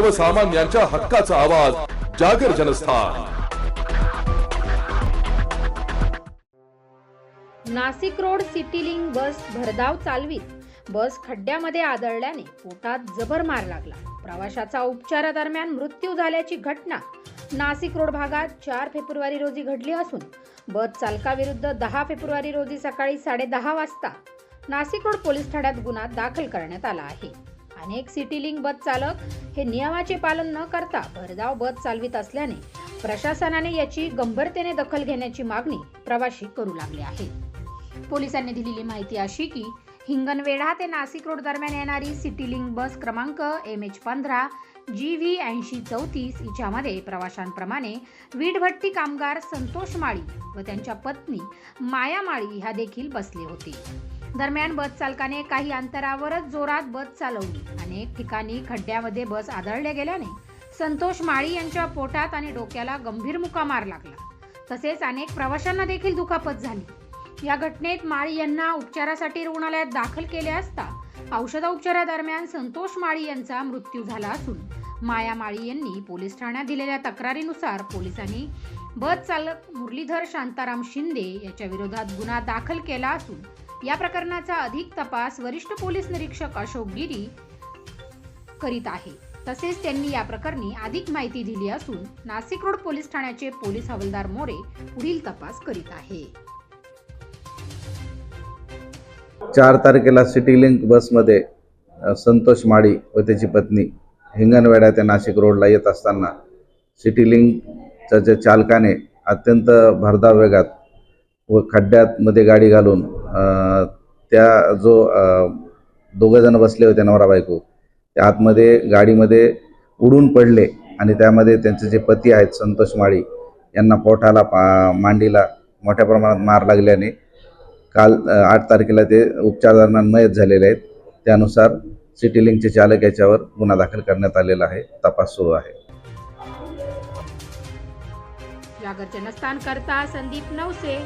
सर्वसामान्यांच्या हक्काचा आवाज जागर Janasthan. Nashik road city link bus भरधाव चालवीत. बस खड्ड्यामध्ये आदळल्याने पोटात जबर मार लागला. प्रवाशाचा उपचारादरम्यान मृत्यू झाल्याची घटना नाशिक रोड भागात चार फेब्रुवारी रोजी घडली असून बस चालकाविरुद्ध दहा फेब्रुवारी रोजी सकाळी साडेदहा वाजता नाशिक रोड पोलीस ठाण्यात गुन्हा दाखल करण्यात आला आहे. अनेक सिटी लिंक बस चालक हे नियमाचे पालन न करता भरधाव बस चालवित असल्याने प्रशासनाने याची गंभीरतेने दखल घेण्याची मागणी प्रवाशी करू लागले आहेत. पोलिसांनी दिलेली माहिती अशी की हिंगणवेढा ते नाशिक रोड दरम्यान येणारी सिटी लिंक बस क्रमांक एम एच पंधरा जी व्ही ऐंशी चौतीस हिच्यामध्ये प्रवाशांप्रमाणे वीटभट्टी कामगार संतोष माळी व त्यांच्या पत्नी माया माळी ह्या देखील बसले होते. दरम्यान बस चालकाने काही अंतरावरच जोरात बस चालवली. अनेक ठिकाणी खड्ड्यामध्ये बस आदळल्या गेल्याने संतोष माळी यांच्या पोटात आणि डोक्याला गंभीर मुका मार लागला. तसेच अनेक प्रवाशांना देखील दुखापत झाली. या घटनेत माळी यांना उपचारासाठी रुग्णालयात दाखल केले असता औषधोपचारादरम्यान संतोष माळी यांचा मृत्यू झाला असून माया माळी यांनी पोलीस ठाण्यात दिलेल्या तक्रारीनुसार पोलिसांनी बस चालक मुरलीधर शांताराम शिंदे याच्या विरोधात गुन्हा दाखल केला असून या प्रकरणाचा अधिक तपास वरिष्ठ पोलीस निरीक्षक अशोक गिरी करीत आहे. तसेच त्यांनी या प्रकरणी अधिक माहिती दिली असून नाशिक रोड पोलीस ठाण्याचे पोलीस हवालदार मोरे पुढील तपास करीत आहे. चार तारखेला सिटी लिंक बसमध्ये संतोष माळी व त्याची पत्नी हिंगणवेड्या ते नाशिक रोडला येत असताना सिटी लिंकच्या चालकाने अत्यंत भरधाव वेगात व खड्ड्यात मध्ये गाडी घालून त्या जो दोघंजण बसले होते नवरा बायको त्या आतमध्ये गाडीमध्ये उडून पडले आणि त्यामध्ये त्यांचे जे पती आहेत संतोष माळी यांना पोटाला पा मांडीला मोठ्या प्रमाणात मार लागल्याने काल आठ तारखेला ते उपचार दरम्यान मयत झालेले आहेत. त्यानुसार सिटी लिंकचे चालक याच्यावर गुन्हा दाखल करण्यात आलेला आहे. तपास सुरू आहे. जागर जनस्थान करता संदीप नवसे